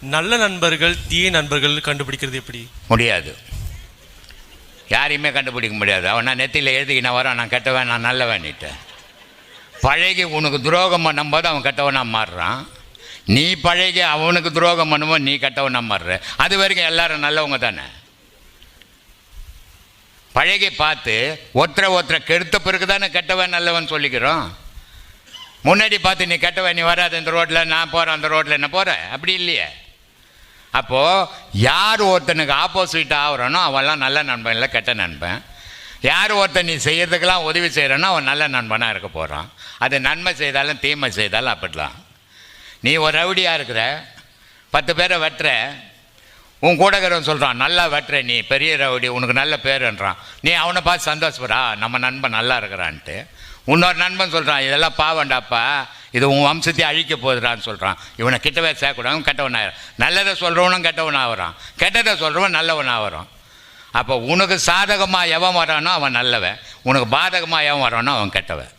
நல்ல நண்பர்கள் தீய நண்பர்கள் கண்டுபிடிக்கிறது எப்படி? முடியாது. யாரையுமே கண்டுபிடிக்க முடியாது. அவன் நான் நெத்தியில் எழுதிக்கு நான் வரேன் நான் கெட்டவன் நான் நல்லவன்ட்டேன் பழகி உனக்கு துரோகம் பண்ணும்போது அவன் கெட்டவனாக மாறுறான். நீ பழகி அவனுக்கு துரோகம் பண்ணும்போது நீ கெட்டவனாக மாறுற. அது வரைக்கும் எல்லாரும் நல்லவங்க தானே? பழகி பார்த்து ஒருத்தரை ஒருத்தரை கெடுத்த பிறகு தானே கெட்டவன் நல்லவன் சொல்லிக்கிறோம்? முன்னாடி பார்த்து நீ கெட்டவன் நீ வராது இந்த ரோட்டில் நான் போகிறேன் அந்த ரோட்டில் என்ன போகிற அப்படி இல்லையே. அப்போது யார் ஒருத்தனுக்கு ஆப்போசிட் ஆகுறானோ அவன்லாம் நல்ல நண்பன் இல்லை கெட்ட நண்பன். யார் ஒருத்தன் நீ செய்கிறதுக்கெல்லாம் உதவி செய்கிறானோ அவன் நல்ல நண்பனாக இருக்க போகிறான் அது நன்மை செய்தாலும் தீமை செய்தாலும் அப்படிலாம். நீ ஒரு ரவுடியாக இருக்கிற பத்து பேரை வெட்டுற உன் கூடக்கிறவன் சொல்கிறான் நல்லா வெட்டுற நீ பெரிய ரவுடி உனக்கு நல்ல பேருன்றான். நீ அவனை பார்த்து சந்தோஷப்படுறா நம்ம நண்பன் நல்லா இருக்கிறான்ட்டு. இன்னொரு நண்பன் சொல்கிறான் இதெல்லாம் பாவண்டாப்பா இது உன் வம்சத்தை அழிக்க போகுதுடான்னு சொல்கிறான் இவனை கிட்டவே சேர்க்கூடாது கெட்டவனாயிரம் நல்லதை சொல்கிறவனும் கெட்டவன் ஆகிறான் கெட்டதை சொல்கிறவன் நல்லவன் ஆகிறான் அப்போ உனக்கு சாதகமாக எவன் வரானோ அவன் நல்லவன். உனக்கு பாதகமாக எவன் வரானோ அவன் கெட்டவன்.